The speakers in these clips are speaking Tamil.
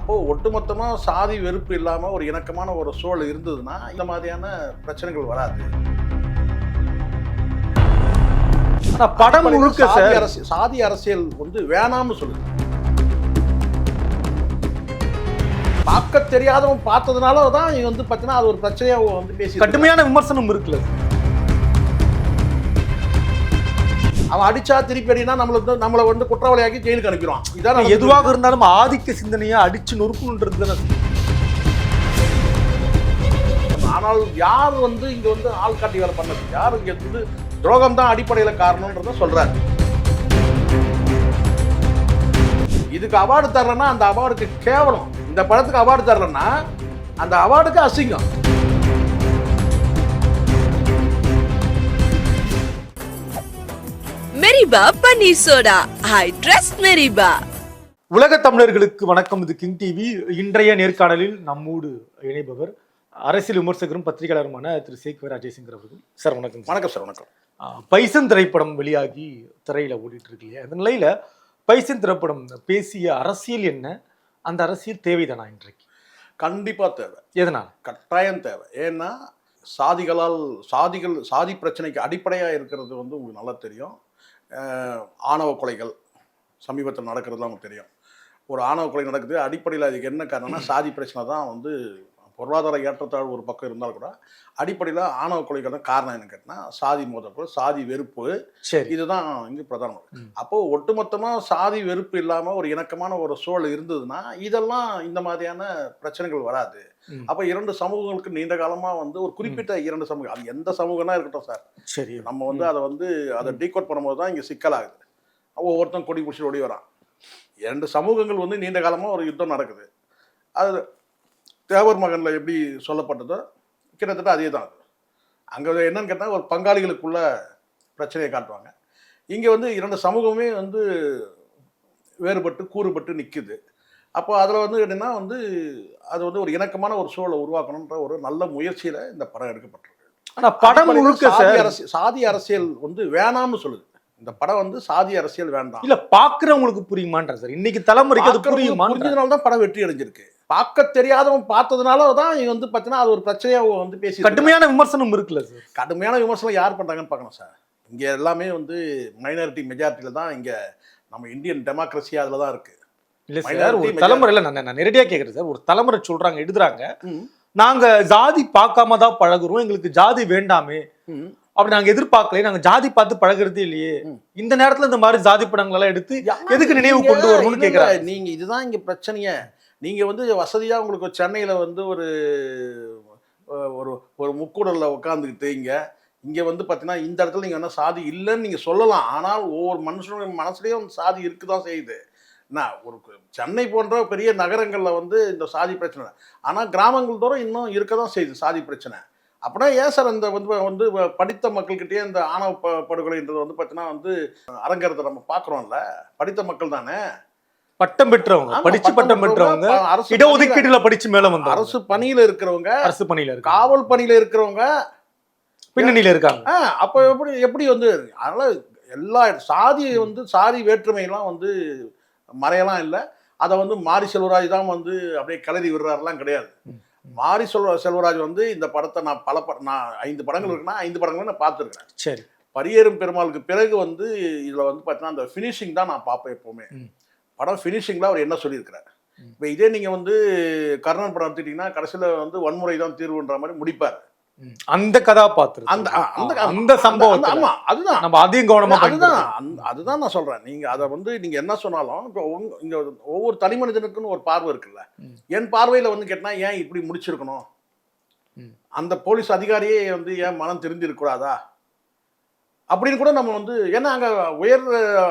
அப்போ ஒட்டுமொத்தமா சாதி வெறுப்பு இல்லாம ஒரு இணக்கமான ஒரு சூழல் இருந்ததுன்னா இந்த மாதிரியான பிரச்சனைகள் வராது. ஆனா படம் முழுக்க சாதி அரசியல் சாதி அரசியல் வந்து வேணாம்னு சொல்லுது பார்க்க தெரியாதவன் பார்த்ததுனால தான் வந்து பார்த்தீங்கன்னா அது ஒரு பிரச்சனையா வந்து பேசி கடுமையான விமர்சனம் இருக்குல்ல அவன் அடிச்சா திருப்பி அடினா நம்மள வந்து நம்மளை வந்து குற்றவாளியாக்கி ஜெயிலுக்கு அனுப்பிடுவான். இதான். எதுவாக இருந்தாலும் ஆதிக்க சிந்தனையை அடிச்சு நொறுக்கணுன்றது ஆனால் யார் வந்து இங்க வந்து ஆள் காட்டி வேலை பண்ணது? யார் இங்க வந்து துரோகம் தான் அடிப்படையில காரணம்ன்றத சொல்றாரு. இதுக்கு அவார்டு தரலன்னா அந்த அவார்டுக்கு கேவலம். இந்த படத்துக்கு அவார்டு தரலன்னா அந்த அவார்டுக்கு அசிங்கம். மெரிபா பன்னீர் சோடா. I trust Meriba. உலக தமிழர்களுக்கு வணக்கம். இது கிங் டிவி. இன்றைய நேர்காணலில் நம்மோடு இணைபவர் அரசியல் விமர்சகரும் பத்திரிகையாளருமான திரு சேக்வர் அஜய் சிங்கர் அவர்கள். சார் வணக்கம். வணக்கம் சார் வணக்கம். பைசன் திரைப்படம் வெளியாகி திரையில ஓடிட்டு இருக்கு இல்லையா? அந்த நிலையில பைசன் திரைப்படம் பேசிய அரசியல் என்ன? அந்த அரசியல் தேவைதானா இன்றைக்கு? கண்டிப்பா தேவை. எதனால்? கட்டாயம் தேவை. ஏன்னா சாதிகளால் சாதிகள் சாதி பிரச்சனைக்கு அடிப்படையாக இருக்கிறது வந்து உங்களுக்கு நல்லா தெரியும். ஆணவ கொலைகள் சமீபத்தில் நடக்கிறதுலாம் உங்களுக்கு தெரியும் ஒரு ஆணவ கொலை நடக்குது அடிப்படையில் அதுக்கு என்ன காரணம்னா சாதி பிரச்சனை தான் வந்து பொருளாதார ஏற்றத்தாழ்வு ஒரு பக்கம் இருந்தால் கூட அடிப்படையில் ஆணவ கொலைகள் தான் காரணம் என்ன கேட்டால் சாதி மோதல்கள் சாதி வெறுப்பு இதுதான் இங்கே பிரதானம் ம். அப்போ ஒட்டுமொத்தமா சாதி வெறுப்பு இல்லாம ஒரு இணக்கமான ஒரு சூழல் இருந்ததுன்னா இதெல்லாம் இந்த மாதிரியான பிரச்சனைகள் வராது. அப்ப இரண்டு சமூகங்களுக்கு நீண்ட காலமா வந்து ஒரு குறிப்பிட்ட இரண்டு சமூகம் அது எந்த சமூகம்னா இருக்கட்டும் சார். சரி. நம்ம வந்து அதை வந்து அதை டீகோட் பண்ணும்போது தான் இங்க சிக்கலாகுது. ஒவ்வொருத்தன் கொடி பிடிச்சி ஓடி வரான். இரண்டு சமூகங்கள் வந்து நீண்ட காலமா ஒரு யுத்தம் நடக்குது. அது தேவர் மகன்ல எப்படி சொல்லப்பட்டதோ கிட்டத்தட்ட அதே தான் அது. அங்கே என்னன்னு கேட்டால் ஒரு பங்காளிகளுக்குள்ள பிரச்சனையை காட்டுவாங்க. இங்கே வந்து இரண்டு சமூகமே வந்து வேறுபட்டு கூறுபட்டு நிற்குது அப்போ அதில் வந்து என்னன்னா வந்து அது வந்து ஒரு இணக்கமான ஒரு சூழலை உருவாக்கணுன்ற ஒரு நல்ல முயற்சியில் இந்த படம் எடுக்கப்பட்டிருக்கு. ஆனா படம் முழுக்க சாதி அரசியல் சாதி அரசியல் வந்து வேணாம்னு சொல்லுது. இந்த படம் வந்து சாதி அரசியல் வேண்டாம். இல்ல பாக்குறவங்களுக்கு புரியுமான்ற சார். இன்னைக்கு தலைமுறைக்கு அது புரியுமா புரிஞ்சதுனால தான் படம் வெற்றி அடைஞ்சிருக்கு. பார்க்க தெரியாதவன் பார்த்ததுனால தான் இங்க வந்து பார்த்தீங்கன்னா அது ஒரு பிரச்சனையா வந்து பேசி கடுமையான விமர்சனம் இருக்குல்ல சார். கடுமையான விமர்சனம் யார் பண்றாங்கன்னு பார்க்கணும் சார். இங்க எல்லாமே வந்து மைனாரிட்டி மெஜாரிட்டியில தான் இங்க நம்ம இந்தியன் டெமோக்ரஸி அதில் தான் இருக்கு. இல்ல சார் ஒரு. தலைமுறையில நான் நான் நேரடியா கேக்குறேன் சார் ஒரு தலைமுறை சொல்றாங்க எழுதுறாங்க. நாங்க ஜாதி பார்க்காம தான் பழகுறோம் எங்களுக்கு ஜாதி வேண்டாமே. அப்படி நாங்க எதிர்பார்க்கல நாங்க ஜாதி பார்த்து பழகுறதே இல்லையே. இந்த நேரத்துல இந்த மாதிரி ஜாதி படங்கள் எல்லாம் எடுத்து எதுக்கு நினைவு கொண்டு வரணும்னு கேக்குறாங்க. நீங்க இதுதான் இங்க பிரச்சனையே நீங்க வந்து வசதியா உங்களுக்கு சென்னையில வந்து ஒரு ஒரு ஒரு முக்கூடல்ல உட்காந்துக்கிட்டு இங்க இங்க வந்து பாத்தீங்கன்னா இந்த இடத்துல நீங்க என்ன சாதி இல்லைன்னு நீங்க சொல்லலாம் ஆனால் ஒவ்வொரு மனுஷனுடைய மனசுலயும் சாதி இருக்குதான் செய்யுது என்ன ஒரு சென்னை போன்ற பெரிய நகரங்கள்ல வந்து இந்த சாதி பிரச்சனை. ஆனா கிராமங்கள் தோறும் இன்னும் இருக்க தான் செய்யுது சாதி பிரச்சனை. அப்படின்னா ஏன் சார் இந்த வந்து வந்து படித்த மக்கள்கிட்டயே இந்த ஆணவ ப- படுகொலைன்றது வந்து பார்த்தீங்கன்னா வந்து அரங்கறதை நம்ம பார்க்குறோம்ல படித்த மக்கள் தானே. பட்டம் பெற்றவங்க படிச்சு பட்டம் பெற்றவங்க அரசு இடஒதுக்கீடுல படிச்சு மேல வந்தாங்க அரசு பணியில இருக்கிறவங்க அரசு பணியில காவல் பணியில இருக்கிறவங்க. பின்னணியில இருக்காங்க. அப்ப எப்படி எப்படி வந்து அதனால எல்லா சாதி வந்து சாதி வேற்றுமையெல்லாம் வந்து மறையலாம் இல்லை அதை வந்து மாரி செல்வராஜ் தான் வந்து அப்படியே கிளறி விடுறாருலாம் கிடையாது. மாரி செல்வ செல்வராஜ் வந்து இந்த படத்தை நான் பல பட நான் ஐந்து படங்கள் இருக்குன்னா ஐந்து படங்களும் நான் பார்த்துருக்கேன் சரி பரியேறும் பெருமாளுக்கு பிறகு வந்து இதுல வந்து பார்த்தீங்கன்னா அந்த ஃபினிஷிங் தான் நான் பார்ப்பேன் எப்பவுமே. படம் ஃபினிஷிங்ல அவர் என்ன சொல்லியிருக்கிறார். இப்போ இதே நீங்க வந்து கர்ணன் படம் எடுத்துட்டீங்கன்னா கடைசியில வந்து வன்முறை தான் தீர்வுன்ற மாதிரி முடிப்பார். அந்த கதாபாத்திரம் அந்த அந்த அந்த சம்பவத்தை ஆமா அதுதான். நம்ம அதையும் கவனமா அதுதான் அதுதான் நான் சொல்றேன். நீங்க அதை வந்து நீங்க என்ன சொன்னாலும் இப்போ இங்க ஒவ்வொரு தனி மனிதனுக்குன்னு ஒரு பார்வை இருக்குல்ல. என் பார்வையில வந்து கேட்டா ஏன் இப்படி முடிச்சிருக்கணும். அந்த போலீஸ் அதிகாரியே வந்து ஏன் மனம் திருந்திருக்க கூடாதா? அப்படின்னு கூட நம்ம வந்து ஏன்னா அங்க உயர்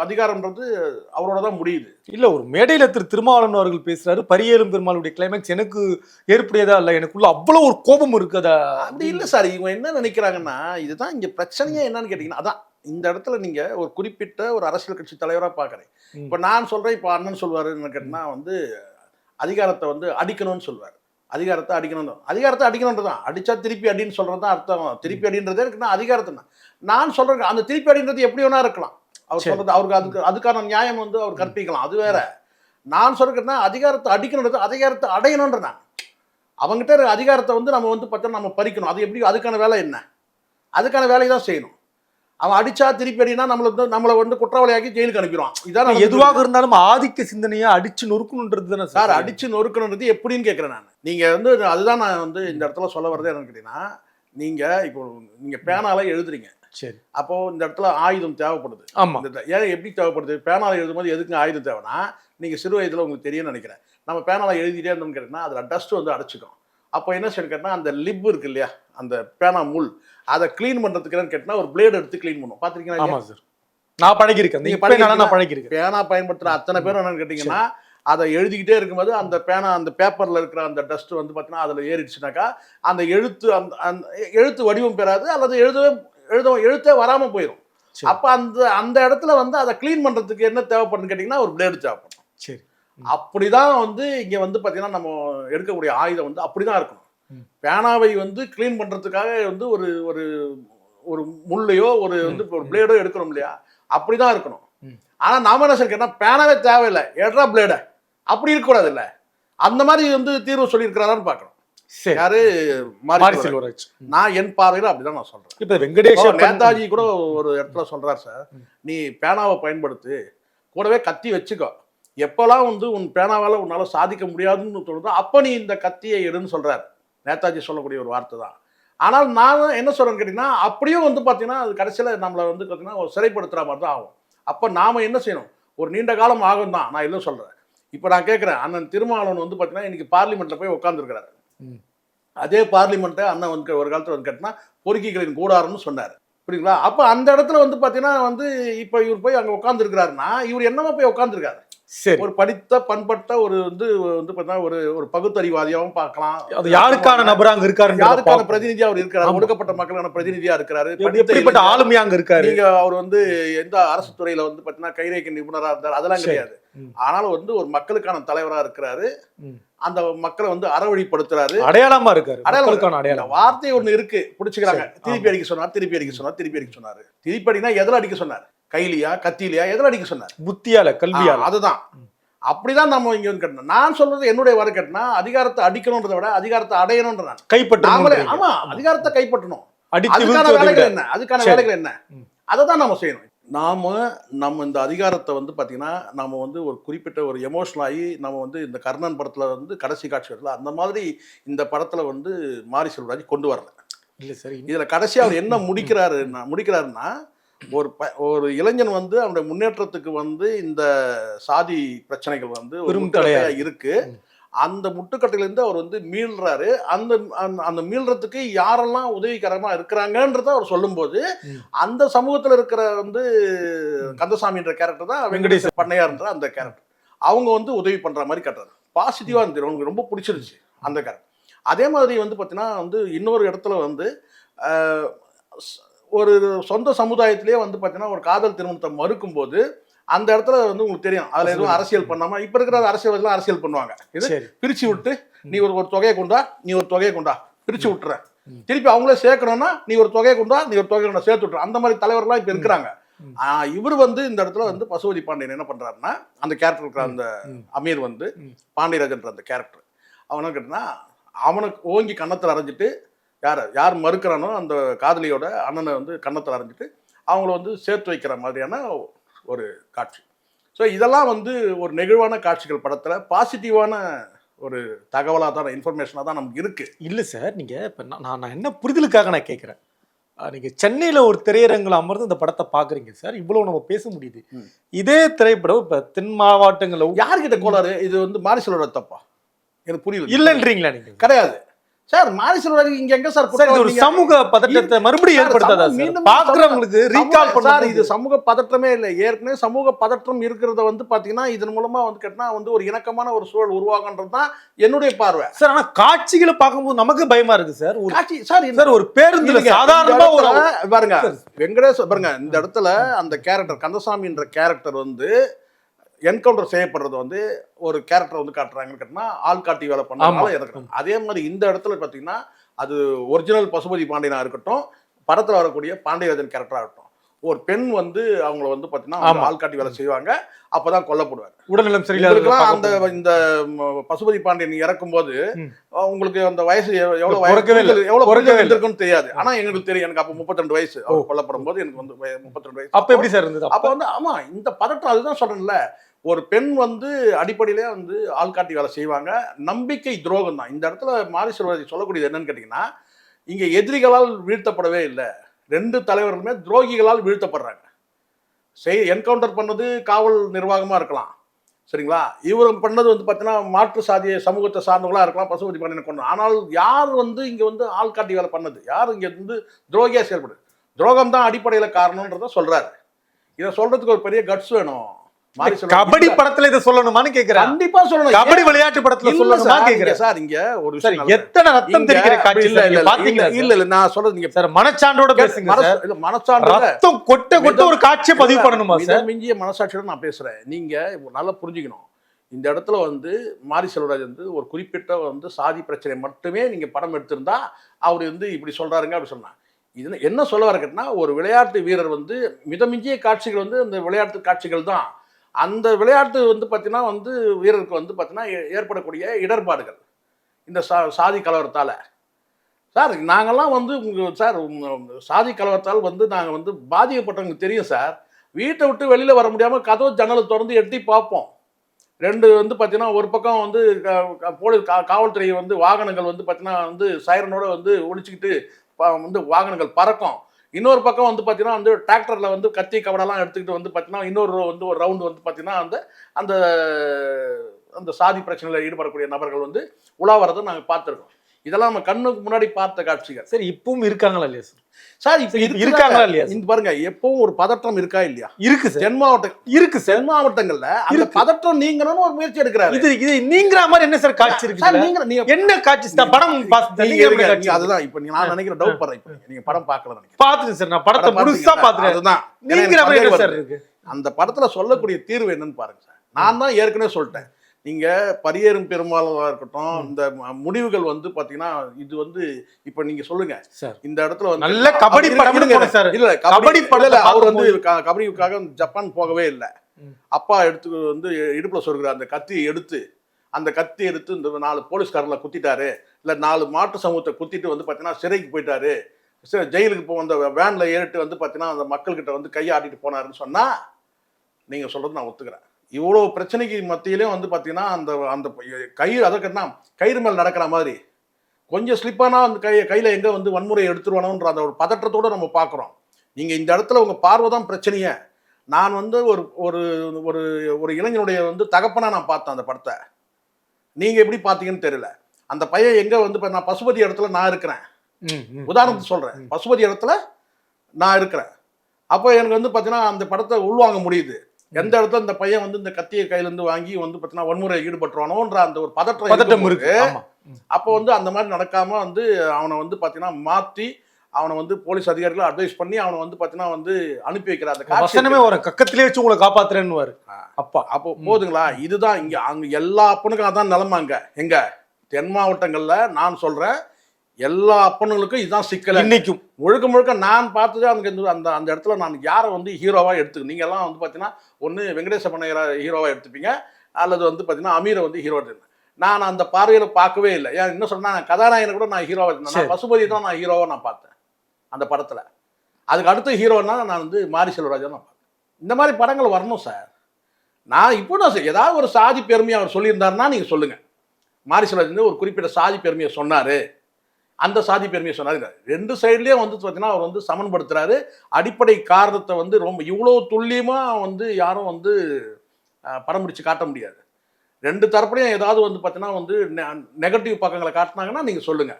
அதிகாரம்ன்றது அவரோட தான் முடியுது. இல்ல ஒரு மேடையில திரு திருமாவளவன் அவர்கள் பேசுறாரு பரியேறும் பெருமாளுடைய கிளைமேக்ஸ் எனக்கு ஏற்புடையதா இல்ல எனக்குள்ள அவ்வளவு ஒரு கோபம் இருக்கு அத. அப்படி இல்லை சார் இவங்க என்ன நினைக்கிறாங்கன்னா இதுதான் இங்க பிரச்சனையே என்னன்னு கேட்டீங்கன்னா அதான் இந்த இடத்துல நீங்க ஒரு குறிப்பிட்ட ஒரு அரசியல் கட்சி தலைவரா பாக்குறேன். ம். இப்ப நான் சொல்றேன் இப்ப அண்ணன் சொல்வாரு என்ன கேட்டா வந்து அதிகாரத்தை வந்து அடிக்கணும்னு சொல்வார். அதிகாரத்தை அடிக்கணும் அதிகாரத்தை அடிக்கணுன்றதான் அடிச்சா திருப்பி அடின்னு சொல்றது தான் அர்த்தம். திருப்பி அடின்றதே இருக்குன்னா அதிகாரத்தை தான். நான் சொல்றேன் அந்த திருப்பி அடின்றது எப்படி வேணா இருக்கலாம். அவர் சரி. சொல்றது அவருக்கு அதுக்கு அதுக்கான நியாயம் வந்து அவர் கற்பிக்கலாம். அது வேற. நான் சொல்றேன்னா அதிகாரத்தை அடிக்கணுன்றது அதிகாரத்தை அடையணுன்ற நான். அவங்ககிட்ட இருக்க அதிகாரத்தை வந்து நம்ம வந்து பார்த்தா நம்ம பறிக்கணும். அது எப்படி அதுக்கான வேலை என்ன? அதுக்கான வேலையை தான் செய்யணும். அவன் அடிச்சா திருப்பி அடினா நம்மளை வந்து நம்மளை வந்து குற்றவாளியாக்கி ஜெயிலுக்கு அனுப்பிடுவான். இதான் எதுவாக இருந்தாலும் ஆதிக்க சிந்தனையை அடிச்சு நொறுக்கணுன்றது தானே சார் அடிச்சு நொறுக்கணுன்றது எப்படின்னு கேட்குறேன் நான். நீங்க வந்து அதுதான் நான் வந்து இந்த இடத்துல சொல்ல வர்றது என்னன்னு கேட்டீங்கன்னா நீங்க இப்போ நீங்க பேனால எழுதுறீங்க. சரி. அப்போ இந்த இடத்துல ஆயுதம் தேவைப்படுது. ஆமா. இந்த ஏன் எப்படி தேவைப்படுது? பேனால எழுதும்போது எதுக்கு ஆயுதம் தேவைன்னா நீங்க சிறு வயதுல உங்களுக்கு தெரியும்னு நினைக்கிறேன். நம்ம பேனால எழுதிட்டே இருந்தோம்னு கேட்டீங்கன்னா அதுல டஸ்ட் வந்து அடைச்சிக்கும். அப்போ என்ன செய்யணும் கேட்டா அந்த லிப் இருக்கு இல்லையா? அந்த பேனா முள். அதை க்ளீன் பண்றதுக்கு என்னன்னு கேட்டா ஒரு பிளேட் எடுத்து க்ளீன் பண்ணும் பாத்திருக்கீங்களா ஆமா சார் நான் பழகிருக்கேன் நீங்க நீங்க பழகிருக்கேன் நான் பழகிருக்கேன் பேனா பயன்படுத்துற அத்தனை பேரும் என்னன்னு கேட்டீங்கன்னா அதை எழுதிக்கிட்டே இருக்கும்போது அந்த பேனா அந்த பேப்பர்ல இருக்கிற அந்த டஸ்ட் வந்து பார்த்தீங்கன்னா அதுல ஏறிடுச்சுனாக்கா அந்த எழுத்து அந்த அந்த எழுத்து வடிவம் பெறாது அல்லது எழுதவே எழுத எழுத்தே வராம போயிடும். அப்ப அந்த அந்த இடத்துல வந்து அதை க்ளீன் பண்றதுக்கு என்ன தேவைப்படுன்னு கேட்டீங்கன்னா ஒரு பிளேடு தேவைப்படும். சரி. அப்படிதான் வந்து இங்க வந்து பாத்தீங்கன்னா நம்ம எடுக்கக்கூடிய ஆயுதம் வந்து அப்படிதான் இருக்கணும். பேனாவை வந்து க்ளீன் பண்றதுக்காக வந்து ஒரு ஒரு ஒரு முள்ளையோ ஒரு வந்து ஒரு பிளேடோ எடுக்கணும் இல்லையா? அப்படிதான் இருக்கணும். ம். ஆனா நாம என்ன சொல்லிக்கிறோம் பேனாவே தேவையில்லை. எடுறா பிளேட அப்படி இருக்கக்கூடாது இல்ல அந்த மாதிரி வந்து தீர்வு சொல்லியிருக்கிறாரான்னு பார்க்கணும். யாரு? மாரி செல்வராஜ். நான் என் பார்வையில அப்படிதான் நான் சொல்றேன். இப்ப வெங்கடேஷ் நேதாஜி கூட ஒரு இடத்துல சொல்றாரு சார். நீ பேனாவை பயன்படுத்து கூடவே கத்தி வச்சுக்கோ. எப்பெல்லாம் வந்து உன் பேனாவால உன்னால சாதிக்க முடியாதுன்னு தோணுதோ அப்ப நீ இந்த கத்தியை எடுன்னு சொல்றாரு. நேதாஜி சொல்லக்கூடிய ஒரு வார்த்தை தான். ஆனால் நான் என்ன சொல்றேன்னு கேட்டீங்கன்னா அப்படியும் வந்து பாத்தீங்கன்னா அது கடைசியில நம்மளை வந்து பாத்தீங்கன்னா ஒரு சிறைப்படுத்துற மாதிரி தான் ஆகும். அப்ப நாம என்ன செய்யணும்? ஒரு நீண்ட காலம் ஆகும் தான். நான் இல்லை சொல்றேன். இப்போ நான் கேட்குறேன் அண்ணன் திருமாவளவன் வந்து பார்த்தீங்கன்னா இன்னைக்கு பார்லிமெண்ட்ல போய் உட்காந்துருக்கிறாரு. அதே பார்லிமெண்ட்டை அண்ணன் வந்து ஒரு காலத்தில் வந்து கேட்டினா பொறுக்கிகளின் கூடாரம்னு சொன்னார். புரியுங்களா அப்போ அந்த இடத்துல வந்து பார்த்தீங்கன்னா வந்து இப்போ இவர் போய் அங்கே உட்காந்துருக்கிறாருன்னா இவர் என்னவா போய் உட்காந்துருக்காரு சரி. ஒரு படித்த பண்பட்ட ஒரு வந்து வந்து ஒரு ஒரு பகுத்தறிவாதியாகவும் பார்க்கலாம். அது யாருக்கான நபரா அங்க இருக்காரு யாருக்கான பிரதிநிதியா அவர் இருக்கிறாரு. ஒடுக்கப்பட்ட மக்களுக்கான பிரதிநிதியா இருக்கிறாரு? படித்த. ஆளுமையா அங்க இருக்காரு? நீங்க அவர் வந்து எந்த அரசு துறையில வந்து பாத்தீங்கன்னா கைரேகை நிபுணரா இருந்தார்? அதெல்லாம். கிடையாது. ஆனாலும் வந்து ஒரு மக்களுக்கான தலைவரா இருக்கிறாரு. அந்த மக்களை வந்து அறவழிப்படுத்துறாரு. அடையாளமா இருக்காரு. அடையாளம் அடையாளம். வார்த்தை ஒண்ணு இருக்கு. பிடிச்சுக்கிறாங்க. திருப்பி அடிக்க சொன்னார் திருப்பி அடிக்க சொன்னார் திருப்பி அடிக்க சொன்னாரு. திருப்பி அடினா எதில் அடிக்க சொன்னார்? கைலியா கத்திலியா எதில் அடிக்க சொன்னார்? புத்தியால கல்வியால. அதுதான். அப்படிதான் நம்ம இங்க வந்து கட்டணும் நான் சொல்றது என்னுடைய வாரம் கட்டினா அதிகாரத்தை அடிக்கணும்ன்றதை விட அதிகாரத்தை அடையணும்ன்ற நான் கைப்பற்ற ஆமா அதிகாரத்தை கைப்பற்றணும். அதுக்கான வேலைகள் என்ன? அதுக்கான. வேலைகள் என்ன. அதை தான் நம்ம செய்யணும். நாம நம்ம இந்த அதிகாரத்தை வந்து பாத்தீங்கன்னா நம்ம வந்து ஒரு குறிப்பிட்ட ஒரு எமோஷனல் ஆகி நம்ம வந்து இந்த கர்ணன் படத்துல வந்து கடைசி காட்சி வருதுல அந்த மாதிரி இந்த படத்துல வந்து மாரி செல்வராஜ் கொண்டு வரல. இல்ல சரி. இதுல கடைசியா அவர் என்ன முடிக்கிறாரு முடிக்கிறாருன்னா ஒரு ப- ஒரு இளைஞன் வந்து அவனுடைய முன்னேற்றத்துக்கு வந்து இந்த சாதி பிரச்சனைகள் வந்து ஒரு பெரும் முட்டுக்கட்டையா தடையா இருக்கு. அந்த முட்டுக்கட்டையிலேருந்து அவர் வந்து மீள்றாரு. அந்த அந்த- மீள்றதுக்கு யாரெல்லாம் உதவிகரமா இருக்கிறாங்கன்றத அவர் சொல்லும்போது. அந்த சமூகத்துல இருக்கிற வந்து கந்தசாமின்ற கேரக்டர் தான் வெங்கடேஷ் பண்ணையார்ன்ற அந்த கேரக்டர் அவங்க வந்து உதவி பண்ற மாதிரி கட்டுறாரு. பாசிட்டிவா இருந்துச்சு. அவங்களுக்கு ரொம்ப பிடிச்சிருச்சு அந்த கேரக்டர் அதே மாதிரி வந்து பார்த்தீங்கன்னா வந்து இன்னொரு இடத்துல வந்து ஒரு சொந்த சமுதாயத்திலேயே வந்து பார்த்தீங்கன்னா ஒரு காதல் திருமணத்தை மறுக்கும்போது அந்த இடத்துல வந்து உங்களுக்கு தெரியும். அதுல எதுவும் அரசியல் பண்ணாம இப்ப இருக்கிற அரசியல் அரசியல் பண்ணுவாங்க. இது பிரிச்சு விட்டு நீ ஒரு ஒரு தொகையை கொண்டா நீ ஒரு தொகையை கொண்டா பிரிச்சு விட்டுறேன். ம். திருப்பி அவங்களே சேர்க்கணும்னா நீ ஒரு தொகையை கொண்டா நீ ஒரு தொகையை கொண்டா சேர்த்து விட்டுற அந்த மாதிரி தலைவர்கள்லாம் இப்ப இருக்கிறாங்க. இவர் வந்து இந்த இடத்துல வந்து பசுபதி பாண்டியன் என்ன பண்றாருன்னா அந்த கேரக்டர் இருக்கிற அந்த. அமீர் வந்து. பாண்டியராஜன்ற அந்த கேரக்டர் அவன் என்ன கேட்டனா அவனுக்கு ஓங்கி கன்னத்தில் அரைஞ்சிட்டு யார் யார் மறுக்கிறானோ அந்த காதலியோட அண்ணனை வந்து கன்னத்தில் அரைஞ்சிட்டு அவங்கள வந்து சேர்த்து வைக்கிற மாதிரியான ஒரு காட்சி. ஸோ இதெல்லாம் வந்து ஒரு நெகிழ்வான காட்சிகள் படத்தில். பாசிட்டிவான ஒரு தகவலாக தான் இன்ஃபர்மேஷனாக தான் நமக்கு இருக்கு. இல்ல சார் நீங்க இப்ப நான் நான் நான் என்ன புரிதலுக்காக நான் கேட்கிறேன் அஹ் நீங்க சென்னையில ஒரு திரையரங்கில் அமர்ந்து இந்த படத்தை பாக்குறீங்க சார் இவ்வளவு நம்ம பேச முடியுது. இதே திரைப்படம் இப்ப தென் மாவட்டங்கள்ல யார்கிட்ட கோளாறு? இது வந்து மாரி செல்வராஜ் தப்பா? எனக்கு புரியல. இல்லைன்றீங்களா நீங்க? கிடையாது. சார் மாரி செல்வராஜ் இங்க எங்க சார் ஒரு சமூக பதட்டத்தை மறுபடியும் ஏற்படுத்தாதா மீண்டும் பாக்குறவங்களுக்கு ரீகால் சார் இது சமூக பதற்றமே இல்லை. ஏற்கனவே சமூக பதற்றம் இருக்கிறத வந்து பாத்தீங்கன்னா இதன் மூலமா வந்து கேட்டா வந்து ஒரு இணக்கமான ஒரு சூழல் உருவாகுன்றது தான் என்னுடைய பார்வை. சார் ஆனா காட்சிகளை பார்க்கும்போது நமக்கு பயமா இருக்கு சார்? ஒரு காட்சி சார் சார் ஒரு பேருந்துல இல்லைங்க, சாதாரணமா ஒரு பாருங்க வெங்கடேஷ் பாருங்க இந்த இடத்துல அந்த கேரக்டர் கந்தசாமின்ற கேரக்டர் வந்து என்கவுண்டர் செய்யப்படுறது வந்து ஒரு கேரக்டர் வந்து காட்டுறாங்கன்னு கேட்டா ஆள் காட்டி வேலை ஆமா. பண்ணாலும் இறக்குறாங்க அதே மாதிரி இந்த இடத்துல பாத்தீங்கன்னா அது ஒரிஜினல் பசுபதி பாண்டியனா இருக்கட்டும் படத்துல வரக்கூடிய பாண்டியராஜன் கேரக்டரா இருக்கட்டும். ஒரு பெண் வந்து அவங்கள வந்து பார்த்தீங்கன்னா ஆமா. ஆள்காட்டி வேலை செய்வாங்க. அப்பதான் கொல்லப்படுவார். உடல்நலம் உங்களுக்குலாம் அந்த சரியில்லாத இந்த பசுபதி பாண்டியன் இறக்கும்போது உங்களுக்கு அந்த வயசு எவ்- எவ்வளவு பிறக்கவே இல்ல. வயசு எவ்வளவு பிறக்கவே பிறக்கவே இல்ல. இருக்குன்னு தெரியாது. ஆனா எங்களுக்கு தெரியும். எனக்கு அப்ப 32 வயசு. அவர் கொல்லப்படும் போது எனக்கு வந்து முப்பத்தி ரெண்டு வயசு. அப்ப எப்படி சார் இருந்தது? அப்ப வந்து ஆமா இந்த பதட்டம் அதுதான் சொல்றேன்ல. ஒரு பெண் வந்து அடிப்படையிலே வந்து ஆள்காட்டி வேலை செய்வாங்க. நம்பிக்கை துரோகம் தான் இந்த இடத்துல மாரி செல்வராஜ் சொல்லக்கூடியது என்னன்னு கேட்டிங்கன்னா இங்கே எதிரிகளால் வீழ்த்தப்படவே இல்லை. ரெண்டு தலைவர்களுமே துரோகிகளால் வீழ்த்தப்படுறாங்க. செய் என்கவுண்டர் பண்ணது காவல் நிர்வாகமாக இருக்கலாம். சரிங்களா? இவர் பண்ணது வந்து பார்த்தீங்கன்னா மாற்று சாதிய சமூகத்தை சார்ந்தவங்களாக இருக்கலாம் பசுபதி பண்ணின கொண்டு ஆனால் யார் வந்து இங்கே வந்து ஆள்காட்டி வேலை பண்ணது? யார் இங்கே வந்து துரோகியாக செயல்படுது? துரோகம் தான் அடிப்படையில் காரணன்றதை சொல்கிறாரு இதை சொல்கிறதுக்கு ஒரு பெரிய கட்ஸ் வேணும். கபடி படத்துல இதை சொல்லணுமான்னு கேக்குறேன். கண்டிப்பா சொல்லணும். கபடி விளையாட்டு படத்துல சொல்லணுமா கேக்குறேன். சார் இங்க ஒரு விஷயம். எத்தனை ரத்தம் தெரிக்கிற காட்சி இல்ல, சார்? இல்ல, நீங்க இல்ல, பாத்தீங்களா? இல்ல, இல்ல, நான் சொல்றது நீங்க சார் மனச்சான்றோட பேசுங்க சார். இல்ல, மனசான்று இல்ல. ரத்தம் கொட்ட கொட்ட ஒரு காட்சியை பதிவு பண்ணணுமா சார்? மிஞ்சிய மனசாட்சியோட நான் பேசுறேன். நீங்க நல்லா புரிஞ்சுக்கணும். இந்த இடத்துல வந்து மாரி செல்வராஜ் வந்து ஒரு குறிப்பிட்ட வந்து சாதி பிரச்சனை மட்டுமே நீங்க படம் எடுத்திருந்தா அவர் வந்து இப்படி சொல்றாருங்க அப்படி சொன்னா இது என்ன சொல்ல வர கேட்டா ஒரு விளையாட்டு வீரர் வந்து மிதமிஞ்சிய காட்சிகள் வந்து அந்த விளையாட்டு காட்சிகள் தான். அந்த விளையாட்டு வந்து பார்த்தீங்கன்னா வந்து வீரருக்கு வந்து பார்த்தீங்கன்னா ஏ- ஏற்படக்கூடிய இடர்பாடுகள். இந்த சா சாதி கலவரத்தால். சார் நாங்கள்லாம் வந்து சார் சாதி கலவரத்தால் வந்து நாங்கள் வந்து பாதிக்கப்பட்டவங்க தெரியும் சார். வீட்டை விட்டு வெளியில் வர முடியாமல் கதவு ஜன்னலை திறந்து எட்டி பார்ப்போம். ரெண்டு வந்து பார்த்தீங்கன்னா ஒரு பக்கம் வந்து க- போலீஸ் கா காவல்துறை வந்து வாகனங்கள் வந்து பார்த்தீங்கன்னா வந்து சைரனோட வந்து ஒழிச்சிக்கிட்டு வந்து வாகனங்கள் பறக்கும். இன்னொரு பக்கம் வந்து பார்த்தீங்கன்னா வந்து டிராக்டரில் வந்து கத்தி கவடெல்லாம் எடுத்துக்கிட்டு வந்து பார்த்தீங்கன்னா இன்னொரு வந்து ஒரு ரவுண்டு வந்து பார்த்தீங்கன்னா அந்த அந்த அந்த சாதி பிரச்சனையில் ஈடுபடக்கூடிய நபர்கள் வந்து உலாவரதை நாங்கள் பார்த்துருக்கோம். இதெல்லாம் நம்ம கண்ணுக்கு முன்னாடி பார்த்த காட்சிகள். சரி இப்பவும் இருக்காங்களா இல்லையா சார்? சார் இப்போ இருக்காங்களா இல்லையா இந்த பாருங்க எப்பவும் ஒரு பதற்றம் இருக்கா இல்லையா? இருக்கு சார். தென் மாவட்ட இருக்கு சார். தென் மாவட்டங்கள்ல அந்த. பதற்றம் நீங்கணும்னு ஒரு முயற்சி எடுக்கிறாரு. இது இது நீங்கிற மாதிரி என்ன சார் காட்சி இருக்கு சார்? நீங்க நீங்க என்ன காட்சி சார்? படம் நீங்க அதுதான். இப்போ நான் நினைக்கிற டவுட் பண்றேன் இப்போ. நீங்க படம் பார்க்கல நினைக்கிறேன். சார். நான் படத்தை முழுசா பார்த்தீங்களா? பாத்துறேன் அதுதான் நீங்கிற மாதிரி சார். இருக்கு? அந்த படத்துல சொல்லக்கூடிய தீர்வு என்னன்னு பாருங்க சார். நான் தான் ஏற்கனவே சொல்லிட்டேன். நீங்க பரியேறும் பெரும்பாலாக இருக்கட்டும் இந்த முடிவுகள் வந்து பாத்தீங்கன்னா இது வந்து இப்ப நீங்க சொல்லுங்க. இந்த இடத்துல வந்து நல்ல கபடி சார். இல்ல கபடி படல அவர் வந்து கபடிக்காக ஜப்பான் போகவே இல்லை. அப்பா எடுத்து வந்து இடுப்புல சொருகிற அந்த கத்தியை எடுத்து அந்த கத்தி எடுத்து இந்த நாலு போலீஸ்காரங்களை குத்திட்டாரு. இல்ல நாலு மாட்டு சமூகத்தை குத்திட்டு வந்து பாத்தீங்கன்னா சிறைக்கு போயிட்டாரு. ஜெயிலுக்கு போ அந்த வேன்ல ஏறிட்டு வந்து பாத்தீங்கன்னா அந்த மக்கள்கிட்ட வந்து கையாட்டிட்டு போனாருன்னு சொன்னா நீங்க சொல்றது நான் ஒத்துக்கிறேன். இவ்வளவு பிரச்சனைக்கு மத்தியிலையும் வந்து பாத்தீங்கன்னா அந்த அந்த கயிறு அதை கட்டினா கயிறு மேல் நடக்கிற மாதிரி. கொஞ்சம் ஸ்லிப்பானா அந்த கை கையில எங்க வந்து வன்முறை எடுத்துருவானோன்ற அந்த ஒரு பதற்றத்தோட நம்ம பார்க்குறோம் நீங்க இந்த இடத்துல உங்க பார்வை தான் பிரச்சனையே. நான் வந்து ஒரு ஒரு ஒரு ஒரு இளைஞனுடைய வந்து தகப்பனா நான் பார்த்தேன் அந்த படத்தை. நீங்க எப்படி பார்த்தீங்கன்னு தெரியல. அந்த பையன் எங்க வந்து இப்ப நான் பசுபதி இடத்துல நான் இருக்கிறேன். உதாரணத்துக்கு சொல்றேன். பசுபதி இடத்துல நான் இருக்கிறேன். அப்போ எனக்கு வந்து பார்த்தீங்கன்னா அந்த படத்தை உள்வாங்க முடியுது. எந்த இடத்துல இந்த பையன் வந்து இந்த கத்தியை கையில இருந்து வாங்கி வந்து பார்த்தீங்கன்னா வன்முறை ஈடுபட்டுருவானோன்ற அந்த ஒரு பதற்றம் பதட்டம் இருக்கு. அப்போ வந்து அந்த மாதிரி நடக்காம வந்து அவனை வந்து பார்த்தீங்கன்னா மாத்தி அவனை வந்து போலீஸ் அதிகாரிகளை அட்வைஸ் பண்ணி அவனை வந்து பார்த்தீங்கன்னா வந்து அனுப்பி வைக்கிற அந்த வசனமே. ஒரு கக்கத்திலே வச்சு உங்களை காப்பாத்துறேன்னு அப்பா. அப்போ போதுங்களா? இதுதான் இங்க அங்க எல்லா அப்பனுக்கும் அதான் நிலைமாங்க எங்க? தென் மாவட்டங்கள்ல நான் சொல்றேன் எல்லா அப்பனுங்களுக்கும் இதுதான் சிக்கல். இன்னைக்கும். முழுக்க முழுக்க நான் பார்த்தது அங்கே இந்த அந்த அந்த இடத்துல நான் யாரை வந்து ஹீரோவாக எடுத்துக்க நீங்க எல்லாம் வந்து பார்த்தீங்கன்னா ஒன்று வெங்கடேச பண்ணையரா ஹீரோவாக எடுத்துப்பீங்க அல்லது வந்து பார்த்தீங்கன்னா அமீரை வந்து ஹீரோ எடுத்துப்பேன் நான் அந்த பார்வையில் பார்க்கவே இல்லை. ஏன் என்ன சொன்னா நான் கதாநாயகனை கூட நான் ஹீரோவாக இருந்தேன் பசுபதி தான் நான் ஹீரோவாக நான் பார்த்தேன் அந்த படத்தில். அதுக்கு அடுத்த ஹீரோன்னா நான் வந்து மாரி செல்வராஜா நான் பார்த்தேன். இந்த மாதிரி படங்கள் வரணும் சார் நான் இப்போ நான் ஏதாவது ஒரு சாதி பெருமையை அவர் சொல்லியிருந்தாருன்னா நீங்கள் சொல்லுங்கள் மாரி செல்வராஜ் வந்து ஒரு குறிப்பிட்ட சாதி பெருமையை சொன்னார். அந்த சாதி பெருமையை சொன்னாரு. ரெண்டு சைட்லயும் வந்து பார்த்தீங்கன்னா அவர் வந்து சமன்படுத்துறாரு. அடிப்படை காரணத்தை வந்து ரொம்ப இவ்வளோ துல்லியமா வந்து யாரும் வந்து அஹ், படம் பிடிச்சு காட்ட முடியாது. ரெண்டு தரப்புலையும் ஏதாவது வந்து பார்த்தீங்கன்னா வந்து நெகட்டிவ் பக்கங்களை காட்டினாங்கன்னா நீங்க சொல்லுங்க.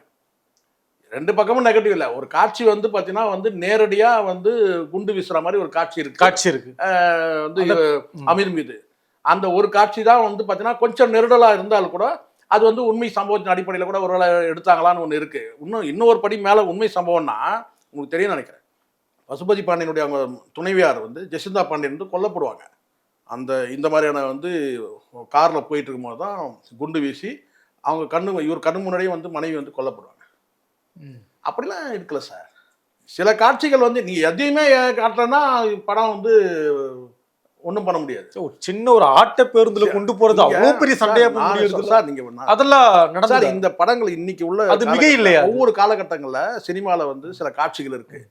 ரெண்டு பக்கமும் நெகட்டிவ் இல்லை. ஒரு காட்சி வந்து பார்த்தீங்கன்னா வந்து நேரடியா வந்து குண்டு வீசுற மாதிரி ஒரு காட்சி இருக்கு. காட்சி இருக்கு. அஹ், வந்து. அமீர் மீது. அந்த ஒரு காட்சி தான் வந்து பார்த்தீங்கன்னா கொஞ்சம் நெருடலா இருந்தாலும் கூட அது வந்து உண்மை சம்பவத்தின் அடிப்படையில் கூட ஒருவேளை எடுத்தாங்களான்னு ஒன்று இருக்கு. இன்னும் இன்னொரு படி மேலே உண்மை சம்பவம்னா உங்களுக்கு தெரியும் நினைக்கிறேன். பசுபதி பாண்டியனுடைய அவங்க துணைவியார் வந்து ஜெசிந்தா பாண்டியன் வந்து கொல்லப்படுவாங்க. அந்த இந்த மாதிரியான வந்து காரில் போயிட்டு இருக்கும்போது தான் குண்டு வீசி அவங்க கண்ணு இவர் கண்ணு முன்னாடியே வந்து மனைவி வந்து கொல்லப்படுவாங்க. அப்படிலாம் இருக்கல சார். சில காட்சிகள் வந்து நீ எதையுமே காட்டலன்னா படம் வந்து ஒன்றும் பண்ண முடியாது. ஒரு சின்ன ஒரு ஆட்ட பேருந்துல கொண்டு போறது அவ்வளவு பெரிய சண்டையா முடியுது சார் நீங்க அதெல்லாம் சார் நடந்தது இந்த படங்கள் இன்னைக்கு உள்ள அது மிக இல்லையா? ஒவ்வொரு காலகட்டங்கள்ல சினிமால வந்து சில காட்சிகள் இருக்கு.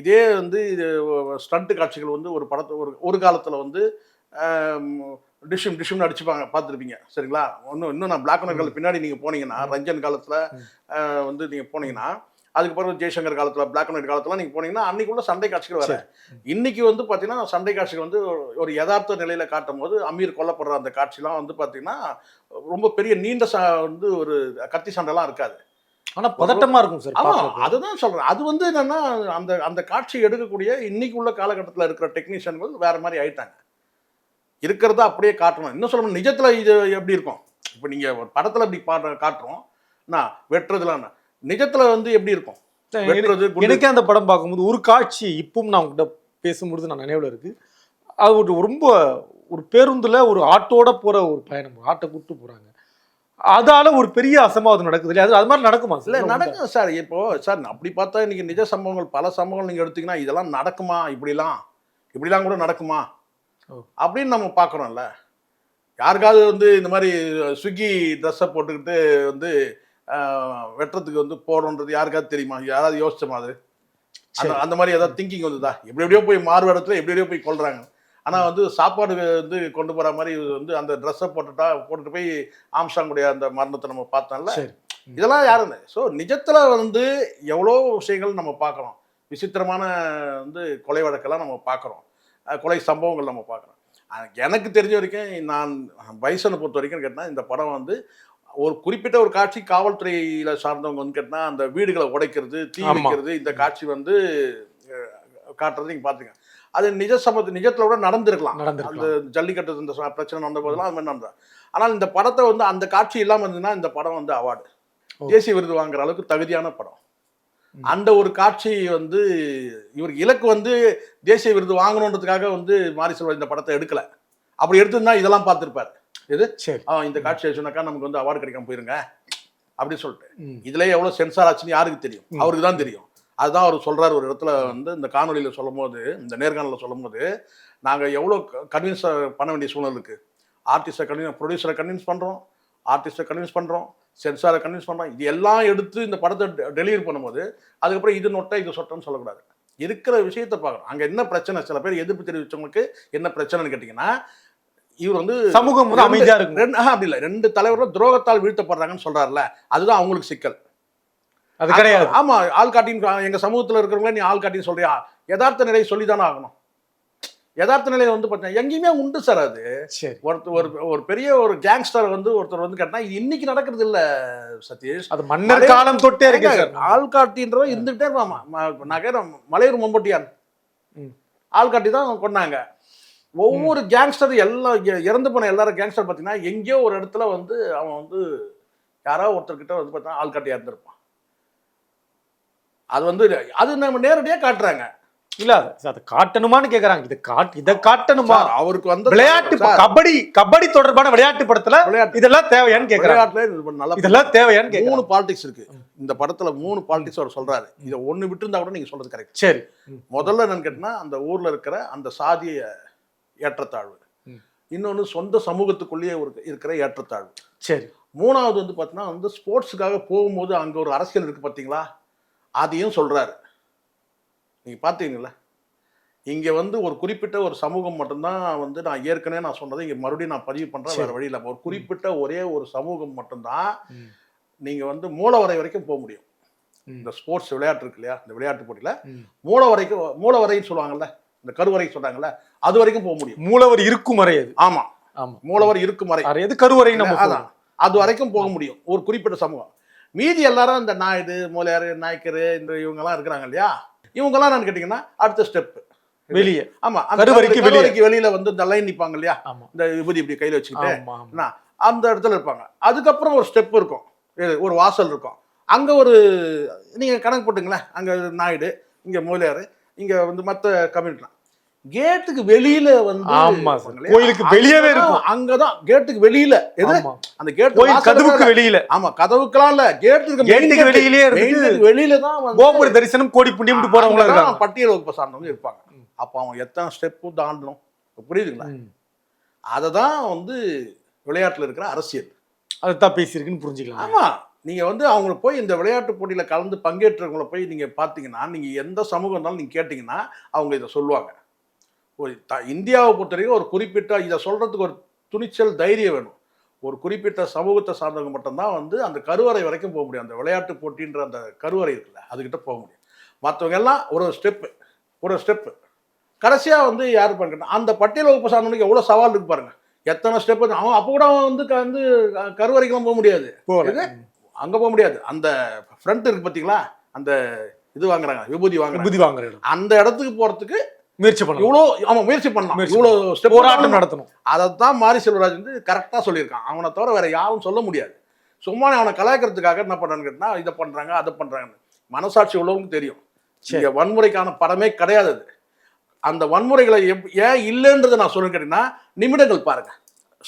இதே வந்து ஸ்டண்ட் காட்சிகள் வந்து ஒரு படத்தை ஒரு ஒரு காலத்துல வந்து டிஷ்யூம் டிஷ்யூம்னு அடிச்சுப்பாங்க பார்த்துருப்பீங்க. சரிங்களா? இன்னும் இன்னும் நான் பிளாக் அண்ட் பின்னாடி நீங்க போனீங்கன்னா ரஞ்சன் காலத்துல வந்து நீங்க போனீங்கன்னா அதுக்கப்புறம் ஜெய்சங்கர் காலத்துல பிளாக் அண்ட் ஒயிட் காலத்துல நீங்க போனீங்கன்னா அன்னைக்கு உள்ள சண்டை காட்சிகள் வேற இன்னைக்கு வந்து பாத்தீங்கன்னா சண்டை காட்சிகள் வந்து ஒரு- யதார்த்த நிலையில காட்டும் போது அமீர் கொல்லப்படுற அந்த காட்சிலாம் வந்து பாத்தீங்கன்னா ரொம்ப பெரிய நீண்ட ச வந்து ஒரு கத்தி சண்டைலாம் இருக்காது. ஆனா பதட்டமா இருக்கும் சார் ஆமா பார்க்கறதுக்கு. அதுதான் சொல்றேன். அது வந்து என்னன்னா அந்த அந்த காட்சி எடுக்கக்கூடிய இன்னைக்கு உள்ள காலகட்டத்தில் இருக்கிற டெக்னீஷியன்கள் வேற மாதிரி ஆயிட்டாங்க. இருக்கிறத அப்படியே காட்டணும். இன்னும் சொல்லணும் நிஜத்துல இது எப்படி இருக்கும்? இப்போ நீங்க ஒரு படத்துல இப்படி பாடுற காட்டுறோம். நான் வெட்டுறதுலாம் நிஜத்துல வந்து எப்படி இருக்கும்? எனக்கே அந்த படம் பார்க்கும்போது ஒரு காட்சி இப்பவும் நான் உங்ககிட்ட பேசும்பொழுது நான் நினைவுல இருக்கு. அது ஒரு ரொம்ப ஒரு பேருந்துல ஒரு ஆட்டோட போற ஒரு பயணம் ஆட்டை கூட்டு போறாங்க. அதால ஒரு பெரிய அசம்பாவிதம் நடக்குது இல்லையா? அது அது மாதிரி நடக்குமா இல்ல நடக்கும் சார். இப்போ சார் அப்படி பார்த்தா இன்னைக்கு நிஜ சம்பவங்கள் பல சம்பவங்கள் நீங்க எடுத்தீங்கன்னா இதெல்லாம் நடக்குமா? இப்படிலாம் இப்படிலாம் கூட நடக்குமா. அப்படின்னு நம்ம பார்க்குறோம்ல. யாருக்காவது வந்து இந்த மாதிரி ஸ்விக்கி ட்ரெஸ்ஸை போட்டுக்கிட்டு வந்து வெட்டுறதுக்கு வந்து போடணுன்றது யாருக்காவது தெரியுமா? யாராவது யோசிச்சோமா அது அந்த. அந்த மாதிரி ஏதாவது திங்கிங் வந்துதா? எப்படி எப்படியோ போய் மாறு இடத்துல எப்படி எப்படியோ போய் கொள்றாங்க. ஆனா வந்து சாப்பாடு வந்து கொண்டு போற மாதிரி வந்து அந்த ட்ரெஸ்ஸை போட்டுட்டா போட்டுட்டு போய் ஆம்சாங்குடைய அந்த மரணத்தை நம்ம பார்த்தோம்ல. இதெல்லாம் யாருன்னு? ஸோ நிஜத்துல வந்து எவ்வளோ விஷயங்கள் நம்ம பார்க்குறோம். விசித்திரமான வந்து கொலை வழக்கெல்லாம் நம்ம பார்க்குறோம். கொலை சம்பவங்கள் நம்ம பார்க்குறோம். எனக்கு தெரிஞ்ச வரைக்கும் நான் வயசனை பொறுத்த வரைக்கும் கேட்டால் இந்த படம் வந்து ஒரு குறிப்பிட்ட ஒரு காட்சி காவல்துறையில சார்ந்தவங்க வந்து கேட்டா அந்த வீடுகளை உடைக்கிறது தீ. வைக்கிறது இந்த காட்சி வந்து காட்டுறது நீங்க பாத்துங்க அது நிஜ சம்பவத்து நிஜத்துல கூட நடந்திருக்கலாம். அந்த ஜல்லிக்கட்டு இந்த பிரச்சனை நடந்த போதெல்லாம் அது மாதிரி நடந்தது. ஆனால் இந்த படத்தை வந்து அந்த காட்சி இல்லாம இருந்ததுன்னா இந்த படம் வந்து அவார்டு. தேசிய விருது வாங்குற அளவுக்கு தகுதியான படம். அந்த ஒரு காட்சி வந்து இவருக்கு இலக்கு வந்து தேசிய விருது வாங்கணுன்றதுக்காக வந்து மாரி செல்வா இந்த படத்தை எடுக்கல. அப்படி எடுத்திருந்தா இதெல்லாம் பார்த்திருப்பாரு. சரி. ஆ இந்த காட்சியை சொன்னாக்கா நமக்கு வந்து அவார்டு கிடைக்காம போயிருங்க. அப்படி சொல்லிட்டு. இதுல எவ்வளவு சென்சார் ஆச்சுன்னு யாருக்கு தெரியும். அவருக்கு தான் தெரியும். அதுதான் அவர் சொல்றாரு ஒரு இடத்துல வந்து இந்த காணொலியில சொல்லும் போது இந்த நேர்காணல சொல்லும் போது நாங்க எவ்வளவு கன்வின்ஸ் பண்ண வேண்டிய சூழல் இருக்கு. ஆர்டிஸ்டை கன்வின்ஸ் ப்ரொடியூசரை கன்வின்ஸ் பண்றோம். ஆர்டிஸ்டை கன்வின்ஸ் பண்றோம். சென்சாரை கன்வின்ஸ் பண்றோம். இது எல்லாம் எடுத்து இந்த படத்தை டெலிவரி பண்ணும்போது அதுக்கப்புறம் இது நொட்டை இது சொட்டன்னு சொல்லக்கூடாது. இருக்கிற விஷயத்தை பார்க்கணும். அங்க என்ன பிரச்சனை? சில பேர் எதிர்ப்பு தெரிவிச்சவங்களுக்கு என்ன பிரச்சனைன்னு கேட்டிங்கன்னா இவர் வந்து சமூகம் வந்து அமைதியா இருக்கும். ரெண்டு அப்படி இல்லை. ரெண்டு தலைவரும் துரோகத்தால் வீழ்த்தப்படுறாங்கன்னு சொல்றாருல அதுதான் அவங்களுக்கு சிக்கல். அது கிடையாது. ஆமா ஆள் காட்டின்னு எங்க சமூகத்துல இருக்கிறவங்கள நீ ஆள் காட்டின்னு சொல்றியா? யதார்த்த நிலையை சொல்லி தானே ஆகணும். யதார்த்த நிலை வந்து பார்த்தீங்கன்னா எங்கேயுமே உண்டு சார் அது. ஒருத்தர் ஒரு ஒரு பெரிய ஒரு கேங்ஸ்டர் வந்து ஒருத்தர் வந்து கேட்டா இது இன்னைக்கு நடக்கிறது இல்ல சதீஷ். அது மன்னர் காலம் தொட்டே இருக்கு சார். ஆள் காட்டின்றவன் இருந்துகிட்டே இருப்பான். ம- ம- நான் கேட்கிறேன் மலையூர் மம்பட்டியான். ம். ஆள் காட்டி தான் கொண்டாங்க ஒவ்வொரு கேங்ஸ்டர் எல்லாம் இறந்து போன எல்லாரும் கேங்ஸ்டர் பார்த்தீங்கன்னா எங்கேயோ ஒரு இடத்துல வந்து அவன் வந்து யாரோ ஒருத்தர்கிட்ட வந்து பார்த்தா ஆள் காட்டி இறந்துருப்பான் அது வந்து அது நம்ம நேரடியாக காட்டுறாங்க. இல்ல அது காட்டணுமான்னு கேக்குறாங்க. இதை காட்டு இதை காட்டணுமா? அவருக்கு வந்து விளையாட்டு கபடி கபடி தொடர்பான விளையாட்டு படத்துல விளையாட்டு. இதெல்லாம் தேவையான்னு கேக்குறாங்க. இதெல்லாம் தேவையான்னு மூணு பாலிடிக்ஸ் இருக்கு. இந்த படத்துல மூணு பாலிடிக்ஸ் அவர் சொல்றாரு. இதை ஒண்ணு விட்டு இருந்தா கூட நீங்க சொல்றது கரெக்ட் சரி. முதல்ல என்னன்னு கேட்டினா அந்த ஊர்ல இருக்கிற அந்த சாதிய ஏற்றத்தாழ்வு ம். இன்னொன்னு சொந்த சமூகத்துக்குள்ளேயே ஒரு இருக்கிற ஏற்றத்தாழ்வு சரி மூணாவது வந்து பார்த்தீங்கன்னா வந்து ஸ்போர்ட்ஸுக்காக போகும்போது அங்க ஒரு அரசியல் இருக்கு பார்த்தீங்களா அதையும் சொல்றாரு நீங்க பார்த்தீங்களா இங்க வந்து ஒரு குறிப்பிட்ட ஒரு சமூகம் மட்டும்தான் வந்து நான் ஏற்கனவே நான் சொன்னதை இங்க மறுபடியும் நான் பதிவு பண்றேன் வேற சரி. வழி இல்லை ஒரு குறிப்பிட்ட ஒரே ஒரு சமூகம் மட்டும்தான் ம். நீங்க வந்து மூலவரை வரைக்கும் போக முடியும். இந்த ஸ்போர்ட்ஸ் விளையாட்டு இருக்கு இல்லையா இந்த விளையாட்டு போட்டியில ம். மூல வரைக்கும் மூல வரைன்னு சொல்லுவாங்கல்ல இந்த கருவறை சொல்றாங்கல்ல அது வரைக்கும் போக முடியும். மூலவர் இருக்கும் வரை அது. ஆமா. ஆமா. மூலவர் இருக்கும் வரை. எது கருவறை நம்ம அதான். அது வரைக்கும் போக முடியும். ஒரு குறிப்பிட்ட சமூகம். மீதி எல்லாரும் இந்த நாயுடு மூலையாரு நாய்க்கரு இந்த இவங்கெல்லாம் இருக்கிறாங்க இல்லையா? இவங்கெல்லாம் நான் கேட்டிங்கன்னா அடுத்த ஸ்டெப் வெளியே. ஆமா அந்த கருவறைக்கு வெளியே. வெளியில வந்து இந்த லைன் நிப்பாங்க இல்லையா? இந்த விபூதி இப்படி கையில வச்சுக்கிட்டு அந்த இடத்துல இருப்பாங்க. அதுக்கப்புறம் ஒரு ஸ்டெப் இருக்கும். ஒரு வாசல் இருக்கும். அங்க ஒரு நீங்க கணக்கு போட்டுங்களேன். அங்க நாயுடு இங்க மூலையாரு இங்க வந்து மற்ற கம்யூனிட்டிலாம் கேட்டுக்கு வெளியில வந்து ஆமா கோயிலுக்கு வெளியவே இருக்கும். அங்கதான் கேட்டுக்கு வெளியில. எது. அந்த கேட் கோயில் கதவுக்கு வெளியில. ஆமா கதவுக்கெல்லாம் இல்ல கேட்டுக்கு கேட்டுக்கு வெளியிலேயே இருந்துட்டு வெளியில தான் கோபுர தரிசனம் கோடி புண்ணியம் அங்கதான் இருக்காங்க. பட்டியல் வகுப்பு சார்ந்தவங்க இருப்பாங்க. அப்ப அவங்க எத்தனை ஸ்டெப்பு தாண்டணும்? புரியுதுங்களா. அதை தான் வந்து விளையாட்டுல இருக்கிற அரசியல். அதுதான் பேசியிருக்குன்னு புரிஞ்சுக்கலாம் ஆமா. நீங்க வந்து அவங்களை போய் இந்த விளையாட்டு போட்டியில கலந்து பங்கேற்றவங்களை போய் நீங்க பார்த்தீங்கன்னா நீங்க எந்த சமூகம் இருந்தாலும் நீங்க கேட்டீங்கன்னா அவங்க இதை சொல்லுவாங்க. ஒரு த இந்தியாவை பொறுத்த வரைக்கும் ஒரு குறிப்பிட்ட இதை சொல்றதுக்கு ஒரு துணிச்சல் தைரியம் வேணும். ஒரு குறிப்பிட்ட சமூகத்தை சார்ந்தவங்க மட்டும்தான் வந்து அந்த கருவறை வரைக்கும் போக முடியும். அந்த விளையாட்டு போட்டின்ற அந்த கருவறை இருக்குல்ல அதுகிட்ட போக முடியும். மற்றவங்க எல்லாம் ஒரு ஸ்டெப்பு ஒரு ஸ்டெப்பு கடைசியா வந்து யார் பண்ணுறா அந்த பட்டியல் வகுப்பு சார்ந்தவனுக்கு எவ்வளவு சவால் இருக்கு பாருங்க. எத்தனை ஸ்டெப் அவன் அப்போ கூட அவன் வந்து வந்து கருவறைக்கெல்லாம் போக முடியாது? அங்க போக முடியாது. அந்த ஃப்ரண்ட் இருக்கு பாத்தீங்களா? அந்த இது வாங்குறாங்க விபூதி வாங்குறாங்க. புதி வாங்குற இடம். அந்த இடத்துக்கு போறதுக்கு முயற்சி பண்ணலாம் இவ்வளோ அவன் முயற்சி பண்ணலாம். இவ்வளோ ஸ்டெப் போராட்டம் நடத்தணும். அதைத்தான் மாரி செல்வராஜ் வந்து கரெக்டாக சொல்லியிருக்கான். அவனை தவிர வேற யாரும் சொல்ல முடியாது. சும்மா அவனை கலாய்க்கிறதுக்காக என்ன பண்றான்னு கேட்டா இதை பண்றாங்க அதை பண்றாங்கன்னு. மனசாட்சி உள்ளவங்களுக்கு தெரியும். இங்க வன்முறைக்கான படமே கிடையாது அது. அந்த வன்முறைகளை எப் ஏன் இல்லைன்றதை நான் சொல்லுன்னு கேட்டீங்கன்னா நிமிடங்கள் பாருங்க.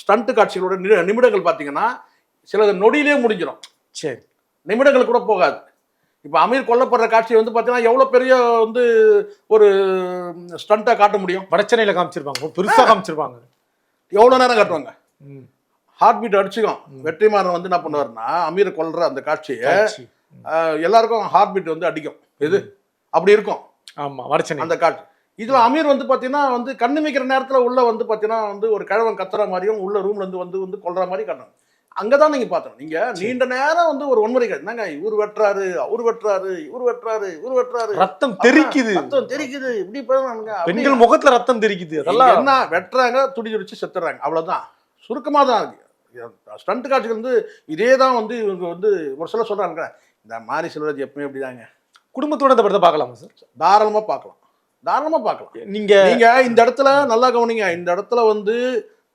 ஸ்டண்ட் காட்சிகளோட நிமிடங்கள் பார்த்தீங்கன்னா சிலது நொடியிலே முடிஞ்சிடும் சரி. நிமிடங்கள் கூட போகாது. இப்போ அமீர் கொல்லப்படுற காட்சி வந்து பார்த்தீங்கன்னா எவ்வளோ பெரிய வந்து ஒரு ஸ்டண்ட்டாக காட்ட முடியும்? வடச்சென்னையில காமிச்சிருப்பாங்க. பெருசா காமிச்சிருப்பாங்க. எவ்வளோ நேரம் காட்டுவாங்க. Heart beat அடிச்சுக்கும். வெற்றிமாறன் வந்து என்ன பண்ணுவாருன்னா அமீரை கொல்ற அந்த காட்சியை எல்லாருக்கும் ஹார்ட் பீட் வந்து அடிக்கும். எது? அப்படி இருக்கும். ஆமா வடச்சென்னை அந்த காட்சி. இதுல அமீர் வந்து பாத்தீங்கன்னா வந்து கண்ணு மிக்கிற நேரத்துல உள்ள வந்து பாத்தீங்கன்னா வந்து ஒரு கிழவன் கத்துற மாதிரியும் உள்ள ரூம்ல இருந்து வந்து வந்து கொல்ற மாதிரி காட்டணும் அங்கதான் நீங்க பார்த்தோம் நீங்க நீண்ட நேரம் வந்து ஒரு காட்டு. என்னங்க இவர் வெட்டுறாரு அவர் வெட்டுறாரு இவர் வெட்டுறாரு இவர் வெட்டுறாரு. ரத்தம் தெரிக்குது. ரத்தம் தெரிக்குது. இப்படி பெண்கள் முகத்துல ரத்தம் தெரிக்குது. அதெல்லாம் என்ன வெட்டுறாங்க துடி துடிச்சு செத்துறாங்க. அவ்வளவுதான். சுருக்கமா தான் இருக்கு ஸ்டண்ட் காட்சிகள் வந்து இதே தான் வந்து இவங்க வந்து ஒரு சில சொல்றாங்க இந்த மாரி செல்வராஜ் எப்பவுமே இப்படிதாங்க குடும்பத்தோட இந்த படத்தை பார்க்கலாமா சார் தாராளமா பார்க்கலாம். தாராளமா பார்க்கலாம். நீங்க நீங்க இந்த இடத்துல நல்லா கவனிங்க. இந்த இடத்துல வந்து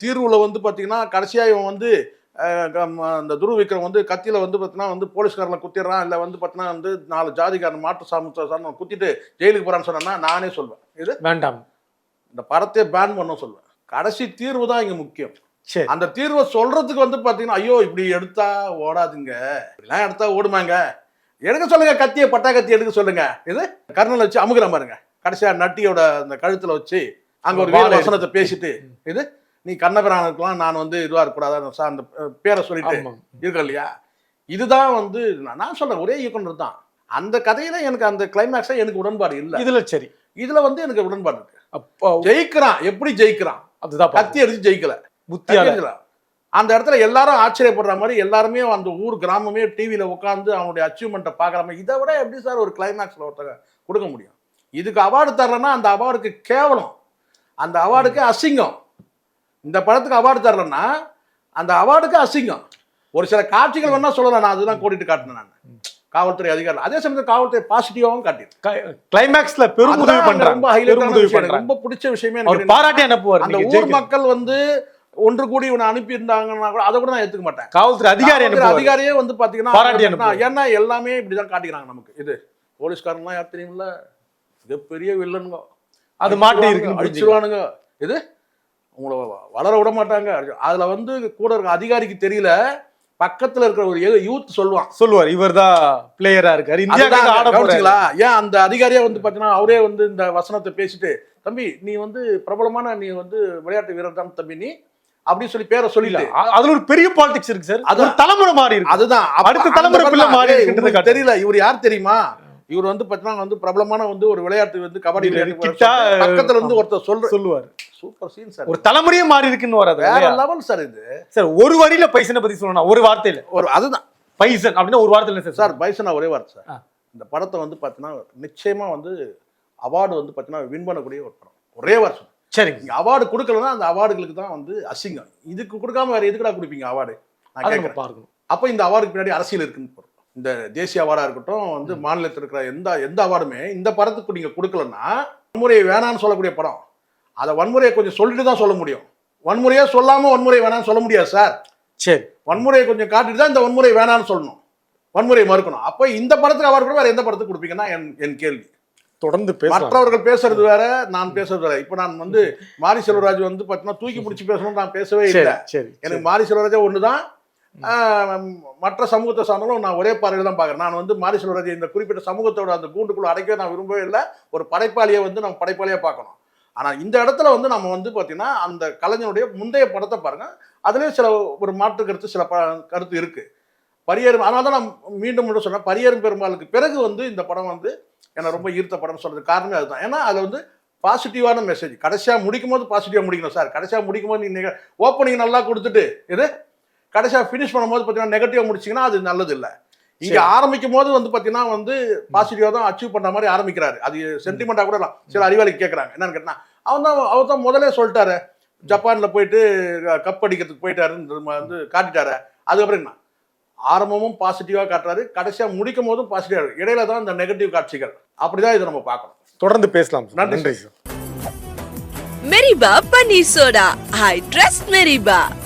தீர்வுல வந்து பாத்தீங்கன்னா கடைசியா இவன் வந்து அந்த துரு விக்ரம் வந்து கத்தியில வந்து பார்த்தீங்கன்னா வந்து போலீஸ்காரனை குத்திடுறான் இல்லை வந்து பார்த்தீங்கன்னா வந்து நாலு ஜாதிக்காரன் சாமுத்திர சார்ந்த குத்திட்டு ஜெயிலுக்கு போறான்னு சொன்னா நானே சொல்வேன். இது வேண்டாம். இந்த படத்தை பேன் பண்ண சொல்வேன். கடைசி தீர்வு தான் இங்க முக்கியம். சரி. அந்த தீர்வை சொல்றதுக்கு வந்து பாத்தீங்கன்னா ஐயோ இப்படி எடுத்தா ஓடாதுங்க. இப்படிலாம் எடுத்தா ஓடுமாங்க. எடுக்க சொல்லுங்க கத்திய பட்டா கத்தி எடுக்க சொல்லுங்க. இது கர்னல் வச்சு அமுகுற பாருங்க. கடைசியா நட்டியோட அந்த கழுத்துல வச்சு அங்க ஒரு வசனத்தை பேசிட்டு இது நீ கண்ணபிரானுக்கெல்லாம் நான் வந்து இதுவா இருக்கக்கூடாது? அந்த சா- அந்த பேரை சொல்லிட்டு இருக்க இல்லையா? இதுதான் வந்து நான் சொல்றேன் ஒரே இயக்குனர் தான். அந்த கதையில எனக்கு அந்த கிளைமேக்ஸா எனக்கு உடன்பாடு இல்ல. இதுல சரி. இதுல வந்து எனக்கு உடன்பாடு இருக்கு. அப்போ ஜெயிக்கிறான் எப்படி ஜெயிக்கிறான்? அதுதான் கத்தி அடிச்சு ஜெயிக்கல. கத்தியடிக்கலாம். அந்த இடத்துல எல்லாரும் ஆச்சரியப்படுற மாதிரி எல்லாருமே அந்த ஊர் கிராமமே டிவியில உட்காந்து அவனுடைய அச்சீவ்மெண்ட்டை பார்க்குற மாதிரி இதை விட எப்படி சார் ஒரு கிளைமேக்ஸ்ல ஒருத்தங்க கொடுக்க முடியும்? இதுக்கு அவார்டு தரலன்னா அந்த அவார்டுக்கு கேவலம். அந்த அவார்டுக்கு அசிங்கம். இந்த படத்துக்கு அவார்டு தரலன்னா அந்த அவார்டுக்கு அசிங்கம். ஒரு சில காட்சிகள் வேணா சொல்லலாம். நான் அதுதான் கோடிட்டு காட்டினேன் நான். காவல்துறை அதிகாரி அதே சமயத்தில் காவல்துறை பாசிட்டிவாகவும் காட்டியிருக்கேன் கிளைமேக்ஸ்ல பெரும் உதவி பண்றாங்க ரொம்ப விஷயம். ரொம்ப பிடிச்ச விஷயமே எனக்கு பாராட்டி அனுப்புவார். அந்த ஊர். மக்கள் வந்து ஒன்று கூடி இவனை அனுப்பி இருந்தாங்கன்னா கூட அதை கூட நான் ஏத்துக்க மாட்டேன். காவல்துறை அதிகாரி அதிகாரியே வந்து பாத்தீங்கன்னா ஏன்னா- எல்லாமே இப்படிதான் காட்டிக்கிறாங்க நமக்கு. இது போலீஸ்காரன்லாம் யார் தெரியுமில்ல? மிகப்பெரிய வில்லனுங்க அது மாட்டி புரிஞ்சுக்கலாம். அடிச்சிருவானுங்க. இது? வ- வளர விட மாட்டாங்க. அதுல வந்து கூட இருக்க அதிகாரிக்கு தெரியல. பக்கத்துல இருக்கிற ஒரு யூத் சொல்லுவான். சொல்லுவார். இவர்தான் பிளேயரா இருக்காரு. ஆட கவனிச்சிங்களா? ஏன் அந்த அதிகாரியே வந்து பாத்தீங்கன்னா அவரே வந்து இந்த வசனத்தை பேசிட்டு தம்பி நீ வந்து பிரபலமான நீ வந்து விளையாட்டு வீரர் தான் தம்பி நீ அப்படின்னு சொல்லி பேரை அ- அதுல ஒரு பெரிய பாலிடிக்ஸ் இருக்கு சார் அது- ஒரு தலைமுறை மாறி இருக்கு. அதுதான். அடுத்த தலைமுறை பிள்ளை தான், மாறி இருக்கின்றதை. தெரியல இவர் யார் தெரியுமா? இவர் வந்து பாத்தீங்கன்னா வந்து பிரபலமான வந்து ஒரு விளையாட்டு வந்து கபடி பக்கத்துல இருந்து ஒருத்தர் சொல்ற சொல்லுவார். சூப்பர் சீன் சார் ஒரு தலைமுறையே மாறி இருக்குன்னு வராது வேற? லெவல் சார் இது. சார் ஒரு வரியில பைசனை பத்தி சொல்லணும் ஒரு வார்த்தையில. ஒரு அதுதான். பைசன் அப்படின்னா ஒரு வார்த்தையில சார் சார் பைசனா ஒரே வார்த்தை சார். இந்த படத்தை வந்து பாத்தீங்கன்னா நிச்சயமா வந்து அவார்டு வந்து பாத்தீங்கன்னா வின் பண்ணக்கூடிய ஒரு படம். ஒரே வருஷம். நீங்க அவார்டு கொடுக்கலன்னா அந்த அவார்டுகளுக்கு தான் வந்து அசிங்கம். இதுக்கு கொடுக்காம வேற எதுக்குடா கொடுப்பீங்க அவார்டு? நான் கேட்கறேன். பார்க்கணும். அப்போ இந்த அவார்டுக்கு பின்னாடி அரசியல் இருக்குன்னு பொருள். இந்த தேசிய அவார்டா இருக்கட்டும் வந்து மாநிலத்தில் இருக்கிற எந்த எந்த அவார்டுமே இந்த படத்துக்கு நீங்க கொடுக்கலன்னா வன்முறையை வேணாம்னு சொல்லக்கூடிய படம். அதை வன்முறையை கொஞ்சம் சொல்லிட்டு தான் சொல்ல முடியும். வன்முறையே சொல்லாம வன்முறை வேணாம்னு சொல்ல முடியாது சார். சரி. வன்முறையை கொஞ்சம் காட்டிட்டு தான் இந்த வன்முறை வேணாம்னு சொல்லணும். வன்முறையை மறுக்கணும். அப்போ இந்த படத்துக்கு அவார்டு கூட வேற எந்த படத்துக்கு கொடுப்பீங்கன்னா என் என் கேள்வி. தொடர்ந்து மற்றவர்கள் பேசுறது வேற நான் பேசுறது வேற. இப்போ நான் வந்து மாரி செல்வராஜ் வந்து பார்த்தீங்கன்னா தூக்கி பிடிச்சி பேசணும்னு நான் பேசவே இல்லை. சரி எனக்கு மாரி செல்வராஜா ஒன்று தான் மற்ற சமூகத்தை சார்ந்தவங்களும் நான் ஒரே பார்வையில் தான் பார்க்குறேன். நான் வந்து மாரி செல்வராஜ் இந்த குறிப்பிட்ட சமூகத்தோட அந்த கூண்டுக்குள்ள அடைக்கவே நான் விரும்பவே இல்லை. ஒரு படைப்பாளியை வந்து நம்ம படைப்பாளியாக பார்க்கணும். ஆனால் இந்த இடத்துல வந்து நம்ம வந்து பார்த்தீங்கன்னா அந்த கலைஞனுடைய முந்தைய படத்தை பாருங்க. அதுலேயும் சில ஒரு மாற்று கருத்து சில ப கருத்து இருக்கு. பரியேறும் அதனால தான் நான் மீண்டும் மீண்டும் சொன்னேன் பரியேறும் பெரும்பாலுக்கு பிறகு வந்து இந்த படம் வந்து என்னை ரொம்ப ஈர்த்த படம்னு சொல்றது காரணமே அதுதான். ஏன்னா அதில் வந்து பாசிட்டிவான மெசேஜ் கடைசியாக முடிக்கும் போது பாசிட்டிவாக முடிக்கணும் சார் கடைசியாக முடிக்கும் போது நீங்கள் ஓப்பனிங் நல்லா கொடுத்துட்டு இது? கடைசியாக ஃபினிஷ் பண்ணும்போது பார்த்தீங்கன்னா நெகட்டிவாக முடிச்சிங்கன்னா அது நல்லது இல்லை இங்கே. ஆரம்பிக்கும் போது வந்து பார்த்தீங்கன்னா வந்து பாசிட்டிவாக தான் அச்சீவ் பண்ணுற மாதிரி ஆரம்பிக்கிறாரு. அது சென்டிமெண்ட்டாக கூட சில அறிவாளிக்கு கேட்குறாங்க என்னன்னு கேட்டா அவன் தான் அவர் தான் முதலே சொல்லிட்டாரு. ஜப்பானில் போயிட்டு கப் அடிக்கிறதுக்கு போயிட்டாருன்னு வந்து காட்டிட்டாரு. அதுக்கப்புறம் என்ன? ஆரம்பமும் பாசிட்டிவாக காட்டுறாரு. கடைசியாக முடிக்கும் போதும் பாசிட்டிவாக இடையில தான் இந்த நெகட்டிவ் காட்சிகள். அப்படிதான் இதை நம்ம பார்க்கணும். தொடர்ந்து பேசலாம். நன்றி Meriba Paneer Soda. I trust Meriba.